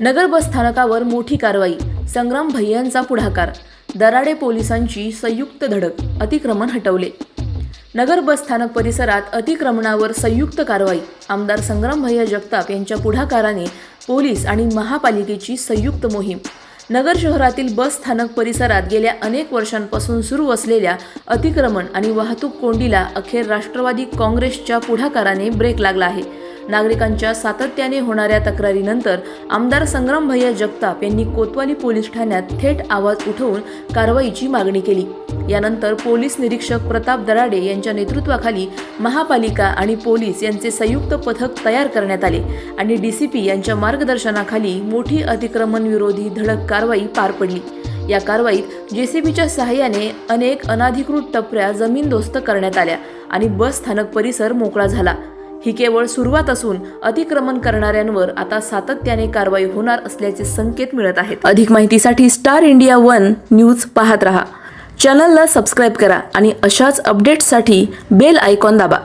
नगर बस स्थानकावर मोठी कारवाई संग्राम भैयांचा पुढाकार दराडे पोलिसांची संयुक्त धडक अतिक्रमण हटवले. नगर बस स्थानक परिसरात अतिक्रमणावर संयुक्त कारवाई आमदार संग्राम भैया जगताप यांच्या पुढाकाराने पोलीस आणि महापालिकेची संयुक्त मोहीम. नगर शहरातील बस स्थानक परिसरात गेल्या अनेक वर्षांपासून सुरू असलेल्या अतिक्रमण आणि वाहतूक कोंडीला अखेर राष्ट्रवादी काँग्रेसच्या पुढाकाराने ब्रेक लागला आहे. नागरिकांच्या सातत्याने होणाऱ्या तक्रारीनंतर आमदार संग्राम भैया जगताप यांनी कोतवाली पोलीस ठाण्यात थेट आवाज उठवून कारवाईची मागणी केली. यानंतर पोलीस निरीक्षक प्रताप दराडे यांच्या नेतृत्वाखाली महापालिका आणि पोलीस यांचे संयुक्त पथक तयार करण्यात आले आणि डीसीपी यांच्या मार्गदर्शनाखाली मोठी अतिक्रमण विरोधी धडक कारवाई पार पडली. या कारवाईत जेसीबीच्या सहाय्याने अनेक अनाधिकृत टपऱ्या जमीनदोस्त करण्यात आल्या आणि बस स्थानक परिसर मोकळा झाला. ही केवळ सुरुवात असून अतिक्रमण करणाऱ्यांवर आता सातत्याने कारवाई होणार असल्याचे संकेत मिळत आहेत. अधिक माहितीसाठी स्टार इंडिया वन न्यूज पाहत रहा. चॅनलला सबस्क्राईब करा आणि अशाच अपडेट्ससाठी बेल आयकॉन दाबा.